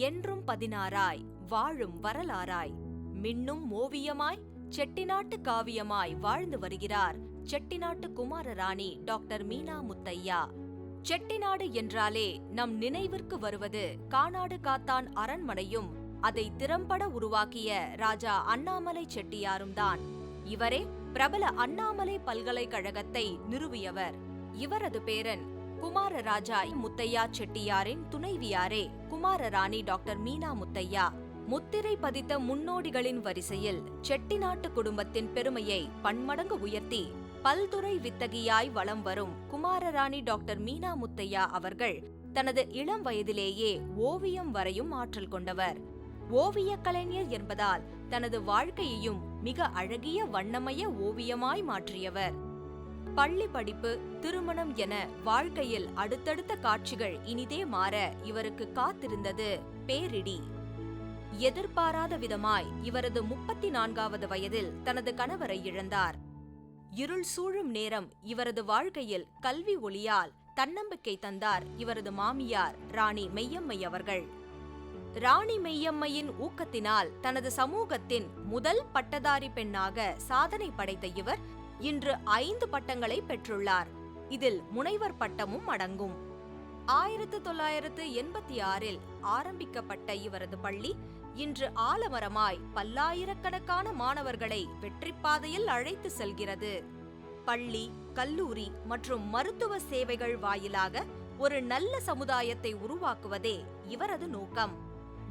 என்றும் பதினாறாய் வாழும் வரலாறாய். மின்னும் ஓவியமாய் செட்டிநாட்டு காவியமாய் வாழ்ந்து வருகிறார் செட்டிநாட்டு குமாரராணி டாக்டர் மீனா முத்தையா. செட்டிநாடு என்றாலே நம் நினைவிற்கு வருவது கானாடு காத்தான் அரண்மனையும் அதை திறம்பட உருவாக்கிய ராஜா அண்ணாமலை செட்டியாரும் தான். இவரே பிரபல அண்ணாமலை பல்கலைக்கழகத்தை நிறுவியவர். இவரது பேரன் குமாரராஜா முத்தையா செட்டியாரின் துணைவியாரே குமாரராணி டாக்டர் மீனா முத்தையா. முத்திரை பதித்த முன்னோடிகளின் வரிசையில் செட்டிநாட்டு குடும்பத்தின் பெருமையை பன்மடங்கு உயர்த்தி பல்துறை வித்தகியாய் வலம் வரும் குமாரராணி டாக்டர் மீனா முத்தையா அவர்கள் தனது இளம் வயதிலேயே ஓவியம் வரையும் ஆற்றல் கொண்டவர். ஓவியக் கலைஞர் என்பதால் தனது வாழ்க்கையையும் மிக அழகிய வண்ணமய ஓவியமாய் மாற்றியவர். பள்ளி படிப்பு திருமணம் என வாழ்க்கையில் அடுத்தடுத்த காட்சிகள் இனிதே மாற இவருக்கு காத்திருந்தது பேரிடி. எதிர்பாராத விதமாய் இவரது முப்பத்தி நான்காவது வயதில் தனது கணவரை இழந்தார். இருள் சூழும் நேரம் இவரது வாழ்க்கையில் கல்வி ஒளியால் தன்னம்பிக்கை தந்தார் இவரது மாமியார் ராணி மெய்யம்மை அவர்கள். ராணி மெய்யம்மையின் ஊக்கத்தினால் தனது சமூகத்தின் முதல் பட்டதாரி பெண்ணாக சாதனை படைத்த இவர் இன்று ஐந்து பட்டங்களை பெற்றுள்ளார். இதில் முனைவர் பட்டமும் அடங்கும். ஆயிரத்து தொள்ளாயிரத்து எண்பத்தி ஆறில் ஆரம்பிக்கப்பட்ட இவரது பள்ளி இன்று ஆலமரமாய் பல்லாயிரக்கணக்கான மாணவர்களை வெற்றிப் பாதையில் அழைத்து செல்கிறது. பள்ளி கல்லூரி மற்றும் மருத்துவ சேவைகள் வாயிலாக ஒரு நல்ல சமுதாயத்தை உருவாக்குவதே இவரது நோக்கம்.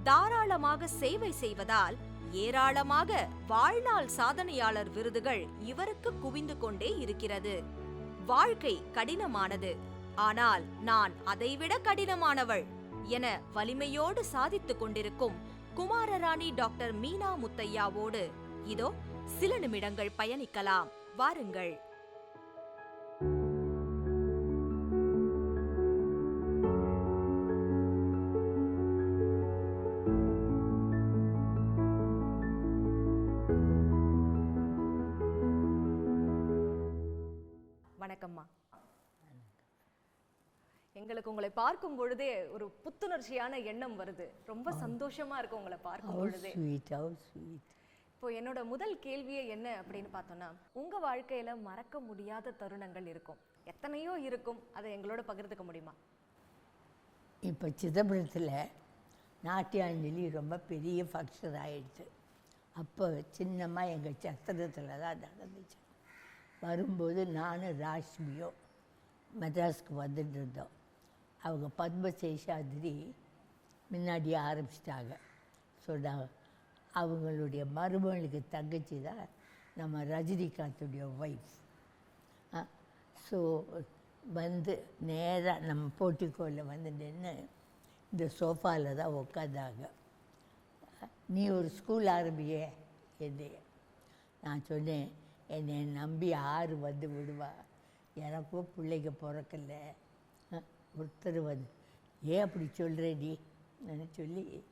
தாராளமாக சேவை செய்வதால் ஏராளமாக வாழ்நாள் சாதனையாளர் விருதுகள் இவருக்கு குவிந்து கொண்டே இருக்கிறது. வாழ்க்கை கடினமானது. ஆனால் நான் அதைவிட கடினமானவள் என வலிமையோடு சாதித்துக் கொண்டிருக்கும் குமாரராணி டாக்டர் மீனா முத்தையாவோடு இதோ சில நிமிடங்கள் பயணிக்கலாம். வாருங்கள். வணக்கம்மா. எங்களுக்கு உங்களை பார்க்கும் பொழுதே ஒரு புத்துணர்ச்சியான எண்ணம் வருது. ரொம்ப சந்தோஷமா இருக்கு உங்களை பார்க்கும் பொழுதே. இப்போ என்னோட முதல் கேள்வியே என்ன அப்படின்னு பார்த்தோம்னா உங்க வாழ்க்கையில மறக்க முடியாத தருணங்கள் இருக்கும். எத்தனையோ இருக்கும். அதை எங்களோட பகிர்ந்துக்க முடியுமா? இப்போ சிதம்பரத்தில் நாட்டியாஞ்சலி ரொம்ப பெரிய ஃபங்க்ஷன் ஆயிடுச்சு. அப்போ சின்னமாக எங்கள் சத்திரத்தில் தான் நடந்துச்சு. வரும்போது நானும் ராஷ்மியும் மெட்ராஸ்க்கு வந்துட்டு இருந்தோம். அவங்க பத்மசேஷாதிரி முன்னாடியே ஆரம்பிச்சிட்டாங்க. ஸோ நான் அவங்களுடைய மருமகளுக்கு தங்கச்சி தான் நம்ம ரஜினிகாந்துடைய ஒய்ஃப் ஸோ வந்து நேராக நம்ம போட்டிக்கோவில் வந்து நின்று இந்த சோஃபாவில் தான் உட்காந்தாங்க நீ ஒரு ஸ்கூல் ஆரம்பியே என்னைய. நான் சொன்னேன் என்னை நம்பி யார் வந்து விடுவா. எனக்கும் பிள்ளைங்க பிறக்கல. ஒருத்தர் வந்து ஏன் அப்படி சொல்கிறேடி சொல்லி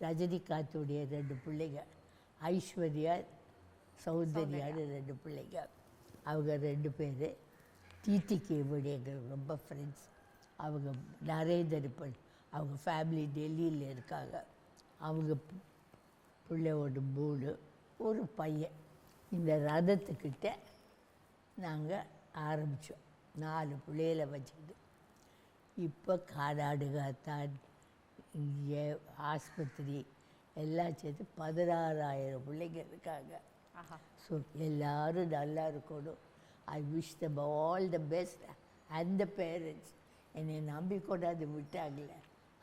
ரஜினிகாந்துடைய ரெண்டு பிள்ளைங்க ஐஸ்வர்யா சௌந்தர்யான்னு ரெண்டு பிள்ளைங்க அவங்க ரெண்டு பேர் விட எங்களுக்கு ரொம்ப ஃப்ரெண்ட்ஸ் அவங்க நரேந்தர் அவங்க ஃபேமிலி டெல்லியில் இருக்காங்க. அவங்க பிள்ளையோட மூணு ஒரு பையன். இந்த ரதத்துக்கிட்ட நாங்கள் ஆரம்பித்தோம் நாலு பிள்ளைகளை வச்சுக்கிட்டு. இப்போ காடாடு காத்தான் இங்கே ஆஸ்பத்திரி எல்லாம் சேர்த்து பதினாறாயிரம் பிள்ளைங்க இருக்காங்க. ஸோ எல்லாரும் நல்லா இருக்கணும். I wish them all the best and the parents என்னை நம்பி கொண்டாந்து விட்டாங்களே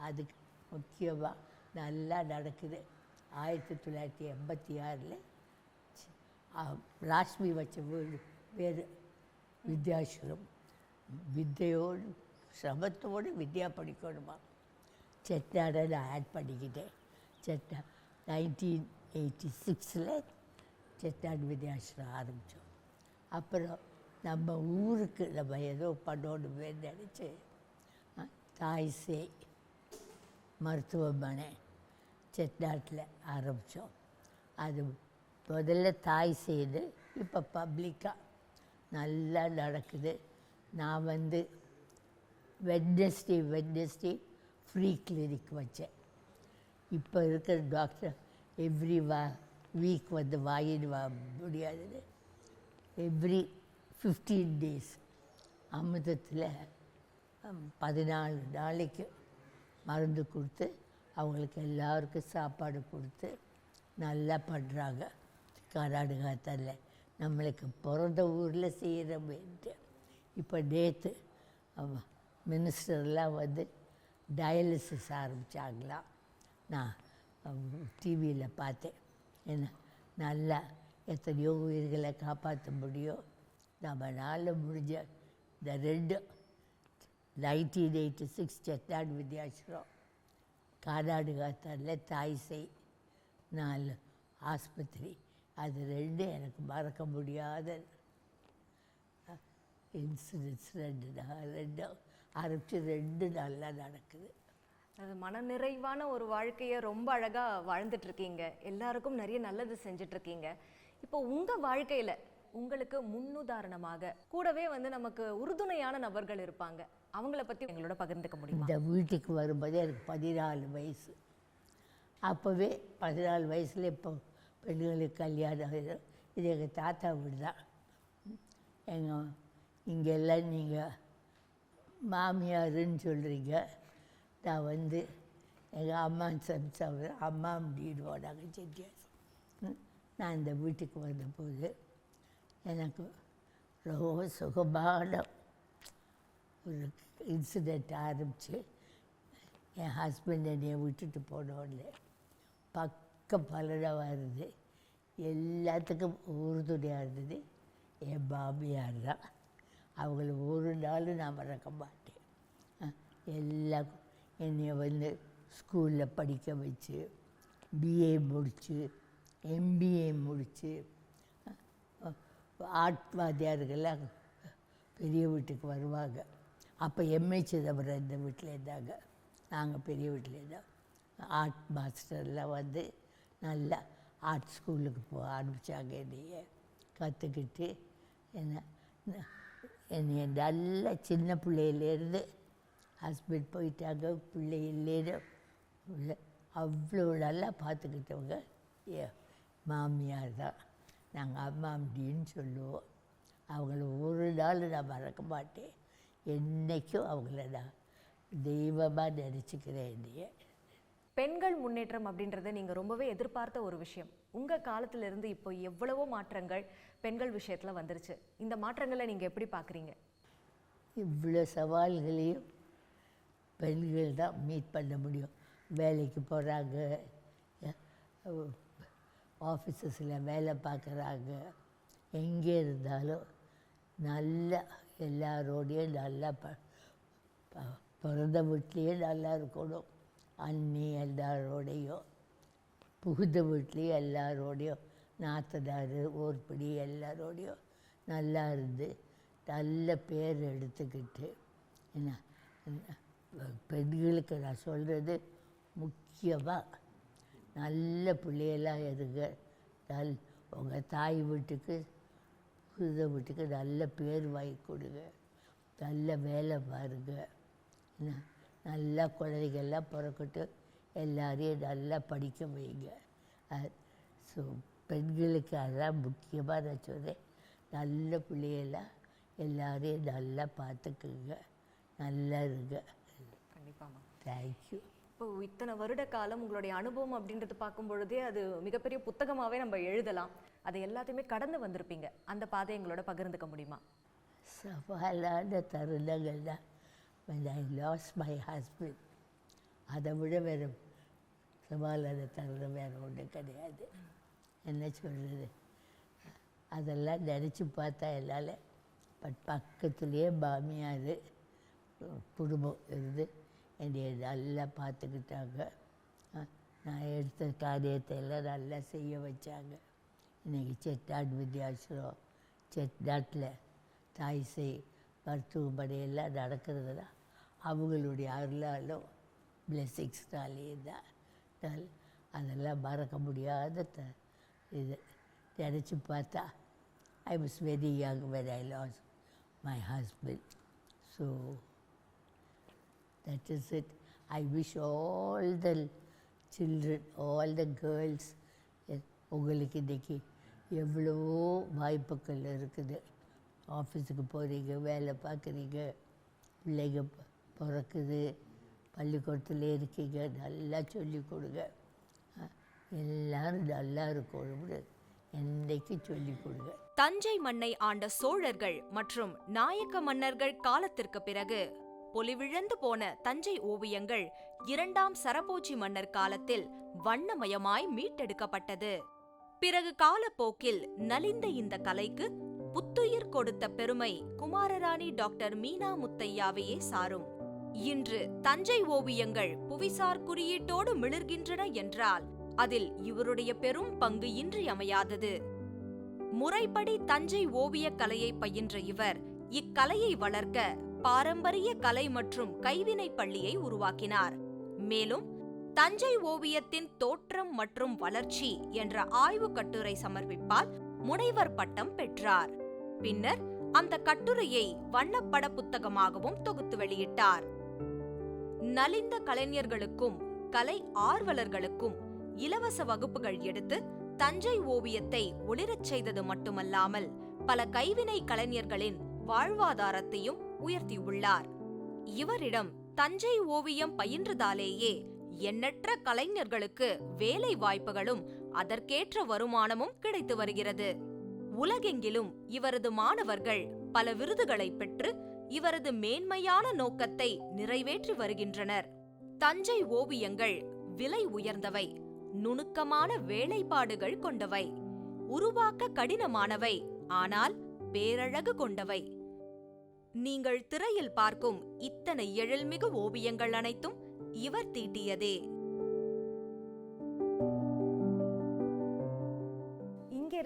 அதுக்கு முக்கியமாக நல்லா நடக்குது. ஆயிரத்தி தொள்ளாயிரத்தி எண்பத்தி ஆறில் ராஷ்மி வச்ச வீடு பேர் வித்யாசுரம். வித்தையோடு சிரமத்தோடு வித்யா படிக்கணுமா? செட்டாட நான் ஆட் பண்ணிக்கிட்டேன். செட்டா நைன்டீன் எயிட்டி சிக்ஸில் செட்டாட் வித்யாசிரம் ஆரம்பித்தோம். அப்புறம் நம்ம ஊருக்கு நம்ம ஏதோ பண்ணணுமே நினச்சி தாய் சே மருத்துவமனை செட்நாட்டில் ஆரம்பித்தோம். அது முதல்ல தாய் செய்து இப்போ பப்ளிக்காக நல்லா நடக்குது. நான் வந்து வெட்னஸ்டே வெட்னஸ்டே ஃப்ரீ கிளினிக் வச்சேன். இப்போ இருக்கிற டாக்டர் எவ்ரி வா வீக் வந்து வாங்கிட்டு வா முடியாதுன்னு. எவ்ரி ஃபிஃப்டீன் டேஸ் அமிர்தத்தில் பதினாலு நாளைக்கு மருந்து கொடுத்து அவங்களுக்கு எல்லாருக்கும் சாப்பாடு கொடுத்து நல்லா பண்ணுறாங்க கர்நாடகத்தில் நம்மளுக்கு பிறந்த ஊரில் செய்கிறோமேன்ட்டு இப்போ நேற்று மினிஸ்டர்லாம் வந்து டயாலிசிஸ் ஆரம்பித்தாங்களாம் நான் டிவியில் பார்த்தேன். என்ன நல்லா எத்தனையோ உயிர்களை காப்பாற்ற முடியும். நம்மளால் முடிஞ்ச இந்த ரெண்டு nineteen eighty six Chettinad Vidyashram தாய் செய் நாலு ஆஸ்பத்திரி அது ரெண்டு எனக்கு மறக்க முடியாத. இன்சிடென்ட்ஸ் ரெண்டு நா- ரெண்டும் ஆரம்பித்து ரெண்டு நல்லா நடக்குது. அது மனநிறைவான ஒரு வாழ்க்கையை ரொம்ப அழகா வாழ்ந்துட்டு இருக்கீங்க எல்லாருக்கும் நிறைய நல்லது செஞ்சுட்டு இருக்கீங்க இப்போ உங்க வாழ்க்கையில உங்களுக்கு முன்னுதாரணமாக கூடவே வந்து நமக்கு உறுதுணையான நபர்கள் இருப்பாங்க. அவங்கள பத்தி எங்களோட பகிர்ந்துக்க முடியுமா? இந்த வீட்டுக்கு வரும்போதே எனக்கு பதினாலு வயசு. அப்போவே பதினாலு வயசில் இப்போ பெண்களுக்கு கல்யாணம் இது இது எங்கள் தாத்தா வீடு தான் எங்கள் இங்கெல்லாம் நீங்கள் மாமியாருன்னு சொல்கிறீங்க நான் வந்து எங்கள் அம்மா சமைச்சா அம்மா அப்படிடுவோம் நாங்கள் செட்டியார் நான் இந்த வீட்டுக்கு வந்தபோது எனக்கு ரொம்ப சுகமான ஒரு இன்சிடெண்ட் ஆரம்பித்து என் ஹஸ்பண்ட் என்னையை விட்டுட்டு போனோடனே பக்க பலனாக இருந்தது. எல்லாத்துக்கும் உறுதுணையாக இருந்தது. என் மாமியார் தான். அவங்கள ஒரு நாள் நான் மறக்க மாட்டேன். எல்லாம் என்னைய வந்து ஸ்கூலில் படிக்க வச்சு பிஏ முடித்து எம்பிஏ முடித்து ஆத்மாதியார்கள்லாம் பெரிய வீட்டுக்கு வருவாங்க. அப்போ எம்ஏ சிதம்பரம் இந்த வீட்டில் இருந்தாங்க. நாங்கள் பெரிய வீட்டில் இருந்தோம். ஆர்ட் மாஸ்டர்லாம் வந்து நல்லா ஆர்ட் ஸ்கூலுக்கு போக ஆரம்பித்தாங்க என்னைய கற்றுக்கிட்டு என்ன என்னை நல்லா சின்ன பிள்ளையிலேருந்து ஹஸ்பண்ட் போயிட்டாங்க பிள்ளையிலேருந்து அவ்வளோ நல்லா பார்த்துக்கிட்டவங்க ஏ மாமியார் தான் நாங்கள் அம்மா அப்படின்னு சொல்லுவோம் அவங்கள ஒரு நாள் நான் மறக்க மாட்டேன் என்றைக்கும் அவங்கள நான் தெய்வமாக நினச்சிக்கிறேன் என்னைய பெண்கள் முன்னேற்றம் அப்படின்றத நீங்கள் ரொம்பவே எதிர்பார்த்த ஒரு விஷயம். உங்கள் காலத்திலிருந்து இப்போ எவ்வளவோ மாற்றங்கள் பெண்கள் விஷயத்தில் வந்துருச்சு. இந்த மாற்றங்களை நீங்கள் எப்படி பார்க்குறீங்க இவ்வளோ சவால்களையும் பெண்கள் தான் மீட் பண்ண முடியும். வேலைக்கு போகிறாங்க ஆஃபீஸஸில் வேலை பார்க்குறாங்க எங்கே இருந்தாலும் நல்லா எல்லாரோடையும் நல்லா ப ப- பிறந்த வீட்லேயே நல்லா இருக்கணும். அண்ணி எல்லாரோடையும் புகுத வீட்லேயும் எல்லாரோடையும் நாத்ததார் ஊர்படி எல்லாரோடையும் நல்லா இருந்து நல்ல பேர் எடுத்துக்கிட்டு என்ன பெண்களுக்கு நான் சொல்கிறது முக்கியமாக நல்ல பிள்ளையெல்லாம் இருக்க நல் உங்கள் தாய் வீட்டுக்கு புகுத வீட்டுக்கு நல்ல பேர் வாங்கி கொடுங்க. நல்ல வேலை பாருங்க. என்ன? நல்லா குழந்தைகள்லாம் பிறக்கட்டும் எல்லாரையும் நல்லா படிக்க வைங்க. ஸோ பெண்களுக்கு அதான் முக்கியமாக நான் சொல்கிறேன் நல்ல பிள்ளையெல்லாம் எல்லாரையும் நல்லா பார்த்துக்குங்க. நல்லா இருங்க. கண்டிப்பாமா தேங்க்யூ இப்போ இத்தனை வருட காலம் உங்களுடைய அனுபவம் அப்படின்றது பார்க்கும் பொழுதே அது மிகப்பெரிய புத்தகமாவே நம்ம எழுதலாம். அதை எல்லாத்தையுமே கடந்து வந்திருப்பீங்க. அந்த பாதை எங்களோட பகிர்ந்துக்க முடியுமா? சவாலான தருணங்கள் தான் when I lost my husband. அதை விட வேறு சவாலான தருணம் வேறு ஒன்றும் கிடையாது. என்ன சொல்கிறது அதெல்லாம் நினச்சி பார்த்தா என்னால் பட் பக்கத்துலேயே பாமியார் குடும்பம் இருந்து என்னைய நல்லா பார்த்துக்கிட்டாங்க. நான் எடுத்த காரியத்தை எல்லாம் நல்லா செய்ய வச்சாங்க. இன்றைக்கி செட்டாட் வித்யாசிரம் செட்நாட்டில் தாய் செய் எல்லாம் நடக்கிறது தான் அவங்களுடைய அருளாலும் பிளெஸ்ஸிங்ஸ்னாலே தான் அதெல்லாம் மறக்க முடியாத த இது நினச்சி பார்த்தா I was very young when I lost my husband so that is it I wish all the children all the girls உங்களுக்கு இன்றைக்கி எவ்வளவோ வாய்ப்புகள் இருக்குது. ஆஃபீஸுக்கு போகிறீங்க வேலை பார்க்குறீங்க பிள்ளைங்க பிறக்குது பள்ளிக்கூடத்துல இருக்கீங்க நல்லா சொல்லிக் கொடுங்க. எல்லாரும் நல்லா இருக்கணும்னு என்றைக்கு சொல்லிக் கொடுங்க. தஞ்சை மண்ணை ஆண்ட சோழர்கள் மற்றும் நாயக்க மன்னர்கள் காலத்திற்கு பிறகு பொலிவிழந்து போன தஞ்சை ஓவியங்கள் இரண்டாம் சரபோஜி மன்னர் காலத்தில் வண்ணமயமாய் மீட்டெடுக்கப்பட்டது. பிறகு காலப்போக்கில் நலிந்த இந்த கலைக்கு புத்துயிர் கொடுத்த பெருமை குமாரராணி டாக்டர் மீனா முத்தையாவையே சாரும். இன்று தஞ்சை ஓவியங்கள் புவிசார் குறியீட்டோடு மிளர்கின்றன என்றால் அதில் இவருடைய பெரும் பங்கு இன்றியமையாதது. முறைப்படி தஞ்சை ஓவியக் கலையை பயின்ற இவர் இக்கலையை வளர்க்க பாரம்பரிய கலை மற்றும் கைவினை பள்ளியை உருவாக்கினார். மேலும் தஞ்சை ஓவியத்தின் தோற்றம் மற்றும் வளர்ச்சி என்ற ஆய்வுக் கட்டுரை சமர்ப்பிப்பால் முனைவர் பட்டம் பெற்றார். பின்னர் அந்த கட்டுரையை வண்ணப்பட புத்தகமாகவும் தொகுத்து வெளியிட்டார். நலிந்த கலைஞர்களுக்கும் கலை ஆர்வலர்களுக்கும் இலவச வகுப்புகள் எடுத்து தஞ்சை ஓவியத்தை ஒளிரச் செய்தது மட்டுமல்லாமல் பல கைவினை கலைஞர்களின் வாழ்வாதாரத்தையும் உயர்த்தியுள்ளார் இவரிடம் தஞ்சை ஓவியம் பயின்றதாலேயே எண்ணற்ற கலைஞர்களுக்கு வேலை வாய்ப்புகளும் அதற்கேற்ற வருமானமும் கிடைத்து வருகிறது. உலகெங்கிலும் இவரது மாணவர்கள் பல விருதுகளை பெற்று இவரது மேன்மையான நோக்கத்தை நிறைவேற்றி வருகின்றனர். தஞ்சை ஓவியங்கள் விலை உயர்ந்தவை நுணுக்கமான வேலைப்பாடுகள் கொண்டவை உருவாக்க கடினமானவை ஆனால் பேரழகு கொண்டவை. நீங்கள் திரையில் பார்க்கும் இத்தனை எழில்மிகு ஓவியங்கள் அனைத்தும் இவர் தீட்டியதே.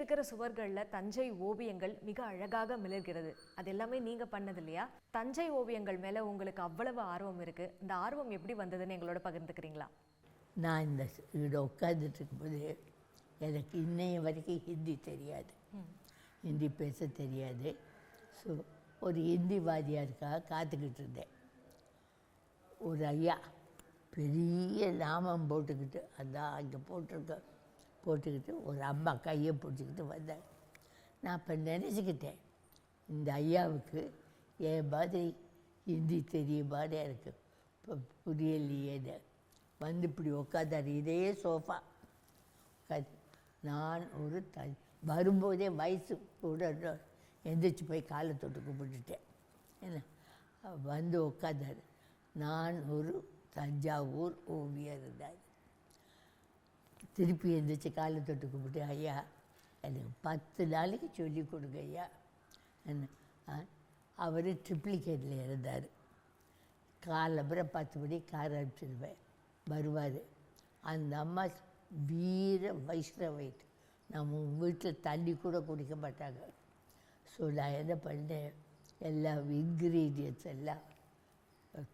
இருக்கிற சுவர்கள்ல தஞ்சை ஓவியங்கள் மிக அழகாக மிளர்கிறது. அது எல்லாமே நீங்க பண்ணது இல்லையா? தஞ்சை ஓவியங்கள் மேல உங்களுக்கு அவ்வளவு ஆர்வம் இருக்கு. இந்த ஆர்வம் எப்படி வந்ததுன்னு எங்களோட பகிர்ந்துக்கிறீங்களா? நான் இந்த இதில் உட்காந்துட்டு இருக்கும்போது எனக்கு இன்னைய வரைக்கும் ஹிந்தி தெரியாது. ஹிந்தி பேச தெரியாது. ஸோ ஒரு ஹிந்தி வாதியாருக்காக காத்துக்கிட்டு இருந்தேன். ஒரு ஐயா பெரிய நாமம் போட்டுக்கிட்டு அதான் அங்கே போட்டிருக்க போட்டுக்கிட்டு ஒரு அம்மா கையை பிடிச்சிக்கிட்டு வந்தாங்க நான் அப்போ நினச்சிக்கிட்டேன் இந்த ஐயாவுக்கு என் மாதிரி ஹிந்தி தெரியுமான்னு எனக்கு இப்போ புரியலையேன்னு வந்து இப்படி உட்காந்தாரு இதே சோஃபா. உட்காந்து நான் ஒரு த வரும்போதே வயசு கூட எந்திரிச்சு போய் காலை தொட்டு கும்பிட்டுட்டேன். என்ன? வந்து உட்காந்தாரு நான் ஒரு தஞ்சாவூர் ஓவியர் இருந்தார். திருப்பி எழுந்திரிச்சு காலை தொட்டு கும்பிட்டு ஐயா எனக்கு பத்து நாளைக்கு சொல்லி கொடுங்க ஐயா. என்ன? அவர் ட்ரிப்ளிகேட்டில் இருந்தார். காலப்புறம் பத்து மணி கார் அனுப்பிச்சிருவேன். வருவார். அந்த அம்மா வீர வைஷ்ணவைட் நம்ம வீட்டில் தண்ணி கூட குடிக்க மாட்டாங்க. ஸோ நான் என்ன பண்ணேன்? எல்லா இன்க்ரீடியன்ஸ் எல்லாம்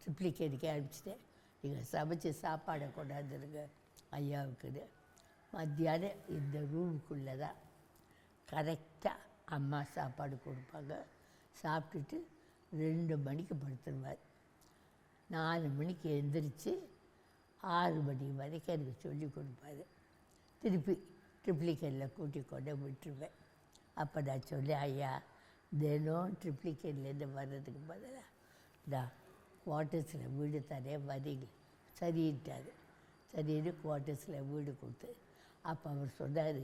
ட்ரிப்ளிகேட்டுக்கே அனுப்பிச்சிட்டேன். நீங்கள் சமைச்சு சாப்பாடை கொண்டாந்துருங்க. ஐயாவுக்கு மத்தியானம் இந்த ரூமுக்குள்ளே தான் கரெக்டாக அம்மா சாப்பாடு கொடுப்பாங்க. சாப்பிட்டுட்டு ரெண்டு மணிக்கு படுத்துருவார். நாலு மணிக்கு எந்திரிச்சு ஆறு மணி வரைக்கும் எனக்கு சொல்லி கொடுப்பாரு. திருப்பி ட்ரிப்ளிகேட்டில் கூட்டி கொண்டு விட்டுருவேன். அப்போ நான் சொல்லி ஐயா தினம் ட்ரிப்ளிகேட்லேருந்து வர்றதுக்கு பதிலாக நான் குவார்ட்டர்ஸில் வீடு தரேன் வரீங்க? சரின்ட்டார். சரின்னு குவார்ட்டர்ஸில் வீடு கொடுத்து. அப்போ அவர் சொன்னார்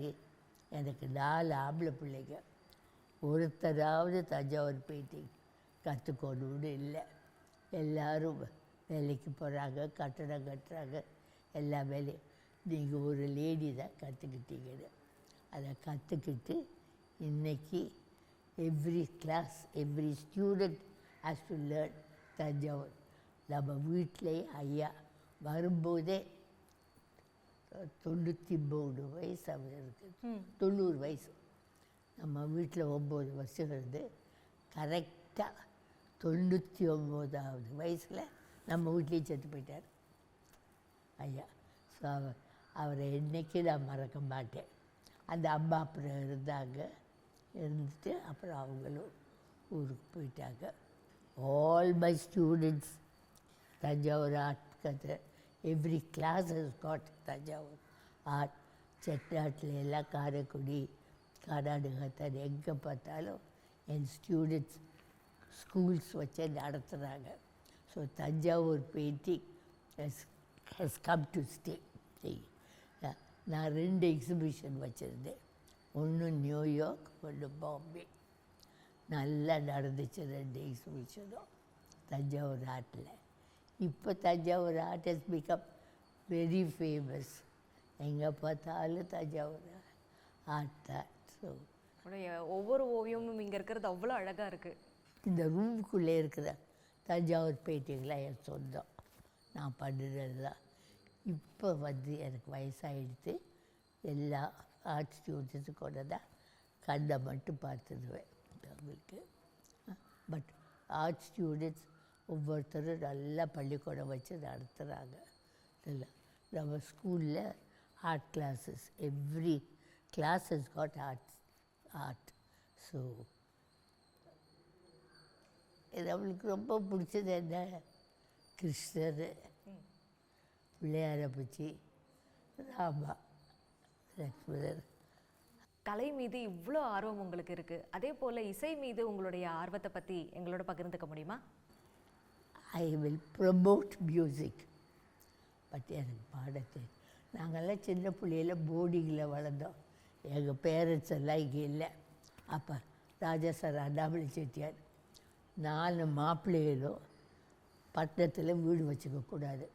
எனக்கு நாலு ஆம்பளை பிள்ளைங்க. ஒருத்தராவது தஞ்சாவூர் பெயிண்டிங் கற்றுக்கணும்னு இல்லை. எல்லோரும் வேலைக்கு போகிறாங்க கட்டடம் கட்டுறாங்க எல்லா வேலையும். நீங்கள் ஒரு லேடி தான் கற்றுக்கிட்டீங்கன்னு அதை கற்றுக்கிட்டு இன்றைக்கி every class every student has to learn Thanjavur. நம்ம வீட்டிலே ஐயா வரும்போதே தொண்ணூற்றி மூணு வயசு அவருக்கு தொண்ணூறு வயசு. நம்ம வீட்டில் ஒம்பது வருஷம் இருந்து கரெக்டாக தொண்ணூற்றி ஒம்போதாவது வயசில் நம்ம வீட்லேயும் செத்து போயிட்டார். ஐயா ஸோ அவர் அவரை என்றைக்கும் நான் மறக்க மாட்டேன். அந்த அம்மா அப்புறம் இருந்தாங்க. இருந்துட்டு அப்புறம் அவங்களும் ஊருக்கு போயிட்டாங்க. All my students Thanjavur art every class has got Thanjavur art செட்டிநாட்டில் எல்லாம் காரைக்குடி கர்நாடகத்தார் எங்கே பார்த்தாலும் என் ஸ்டூடெண்ட்ஸ் ஸ்கூல்ஸ் வச்சு நடத்துகிறாங்க so Thanjavur painting has has come to stay நான் ரெண்டு எக்ஸிபிஷன் வச்சுருந்தேன் ஒன்று நியூயார்க் ஒன்று பாம்பே நல்லா நடந்துச்சு ரெண்டு எக்ஸிபிஷனும் தஞ்சாவூர் ஆர்ட்டில் இப்போ Thanjavur art has become very famous எங்கே பார்த்தாலும் தஞ்சாவூர் ஆர்ட் தான் ஸோ ஒவ்வொரு ஓவியமும் இங்க இருக்கிறது அவ்வளோ அழகா இருக்கு. இந்த ரூமுக்குள்ளே இருக்கிற தஞ்சாவூர் பெயிண்டிங்லாம் என் சொந்தம். நான் பண்ணுறது தான் இப்போ வந்து எனக்கு வயசாகிடுத்து எல்லா ஆர்ட் ஸ்டூடெண்ட்ஸும் கொண்டு தான் கண்ணை மட்டும் பார்த்துடுவேன். அவங்களுக்கு. பட் ஆர்ட் ஸ்டூடெண்ட்ஸ் ஒவ்வொருத்தரும் நல்லா பள்ளிக்கூடம் வச்சு நடத்துகிறாங்க இல்லை நம்ம ஸ்கூலில் art classes every classes got arts art so நம்மளுக்கு ரொம்ப பிடிச்சது என்ன? கிருஷ்ணர் பிள்ளையாரை பற்றி ராமா லக்ஷ்மணர். கலை மீது இவ்வளோ ஆர்வம் உங்களுக்கு இருக்குது அதே போல் இசை மீது உங்களுடைய ஆர்வத்தை பற்றி எங்களோட பகிர்ந்துக்க முடியுமா? I will promote music but எனக்கு பாடத்தை நாங்கள்லாம் சின்ன பிள்ளையில போர்டிங்கில் வளர்ந்தோம். எங்கள் பேரண்ட்ஸ் எல்லாம் இங்கே இல்லை. அப்போ ராஜா சார் அண்ணாமலை செட்டியார் நாலு மாப்பிள்ளைகளும் பட்டணத்தில் வீடு வச்சுக்கக்கூடாது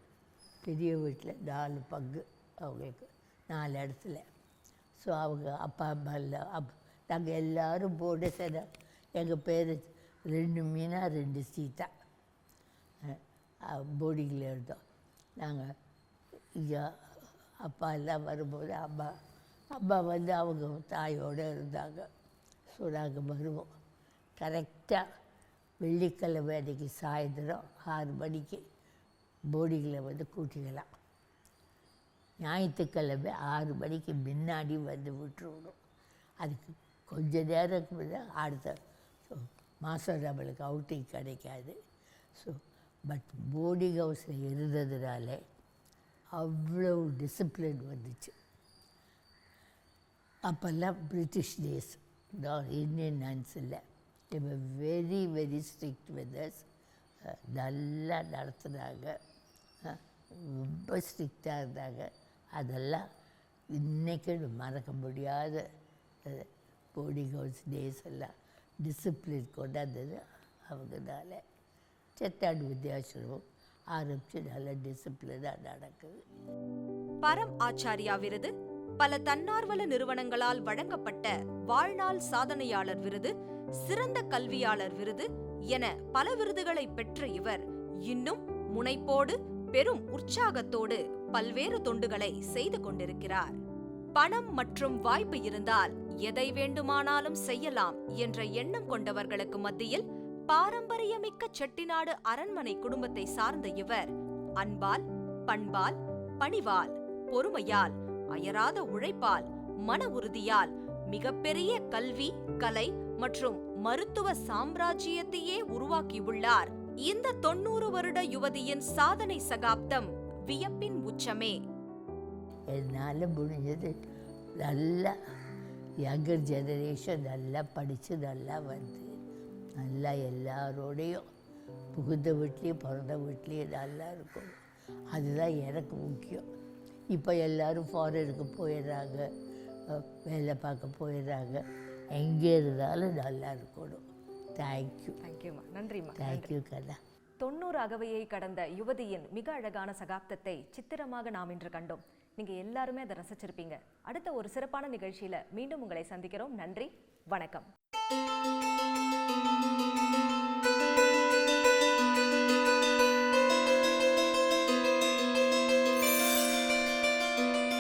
பெரிய வீட்டில் நாலு பங்கு அவங்களுக்கு நாலு இடத்துல. ஸோ அவங்க அப்பா அம்மா இல்லை அப் நாங்கள் எல்லோரும் போர்டு சேர எங்கள் பேர் ரெண்டு மீனா ரெண்டு சீதா. போர்டிங்கில் இருந்தோம். நாங்கள் ஐயா அப்பா எல்லாம் வரும்போது அம்மா அம்மா வந்து அவங்க தாயோடு இருந்தாங்க. ஸோ நாங்கள் வருவோம். கரெக்டாக வெள்ளிக்கிழமை அன்றைக்கி சாயந்தரம் ஆறு மணிக்கு போர்டிங்கில் வந்து கூட்டிக்கலாம் ஞாயிற்றுக்கிழமை ஆறு மணிக்கு முன்னாடி வந்து விட்டுருணும் அதுக்கு கொஞ்ச நேரம் முன்ன அடுத்த மாதம் நம்மளுக்கு அவுட்டிங் கிடைக்காது. ஸோ பட் போர்டிங் ஹவுஸில் இருந்ததுனால அவ்வளோ டிசிப்ளின் வந்துச்சு. அப்போல்லாம் பிரிட்டிஷ் டேஸ் நான் இந்தியன் நன்ஸ் இல்லை. இவ வெரி வெரி ஸ்ட்ரிக்ட் விதர்ஸ் நல்லா நடத்துனாங்க. ரொம்ப ஸ்ட்ரிக்டாக இருந்தாங்க. அதெல்லாம் இன்றைக்கு மறக்க முடியாத போர்டிங் ஹவுஸ் டேஸ் எல்லாம் டிசிப்ளின் கொண்டாந்தது அவங்கனால. செத்தாடு வித்யாசிரமம் ஆரம்பித்து நல்ல டிசிப்ளினாக நடக்குது. பரம் ஆச்சாரியா விருது பல தன்னார்வல நிறுவனங்களால் வழங்கப்பட்ட வாழ்நாள் சாதனையாளர் விருது சிறந்த கல்வியாளர் விருது என பல விருதுகளை பெற்ற இவர் இன்னும் முனைப்போடு பெரும் உற்சாகத்தோடு பல்வேறு தொண்டுகளை செய்து கொண்டிருக்கிறார். பணம் மற்றும் வாய்ப்பு இருந்தால் எதை வேண்டுமானாலும் செய்யலாம் என்ற எண்ணம் கொண்டவர்களுக்கு மத்தியில் பாரம்பரியமிக்க செட்டிநாடு அரண்மனை குடும்பத்தை சார்ந்த இவர். அன்பால் பண்பால் பணிவால் பொறுமையால் அயராத உழைப்பால் மன உறுதியால் மிகப்பெரிய கல்வி கலை மற்றும் மருத்துவ சாம்ராஜ்யத்தையே உருவாக்கியுள்ளார் இந்த தொண்ணூறு வருட யுவதியின் சாதனை சகாப்தம் வியப்பின் உச்சமே. என்னால் முடிஞ்சது. நல்லா யங்கர் ஜெனரேஷன் நல்லா படித்து நல்லா வந்து நல்லா எல்லாரோடையும் புகுந்த வீட்லேயும் பிறந்த வீட்லேயும் நல்லா இருக்கும். அதுதான் எனக்கு முக்கியம். இப்போ எல்லோரும் ஃபாரினுக்கு போயிடுறாங்க. வேலை பார்க்க போயிடுறாங்க. எங்கே இருந்தாலும் நல்லா இருக்கணும். தேங்க்யூ தேங்க்யூம்மா நன்றிம்மா நன்றி தேங்க்யூ கண்ணா. தொண்ணூறு அகவையை கடந்த யுவதியின் மிக அழகான சகாப்தத்தை சித்திரமாக நாம் இன்று கண்டோம். நீங்க எல்லாருமே அதை ரசிச்சிருப்பீங்க. அடுத்த ஒரு சிறப்பான நிகழ்ச்சியில மீண்டும் உங்களை சந்திக்கிறோம். நன்றி. வணக்கம்.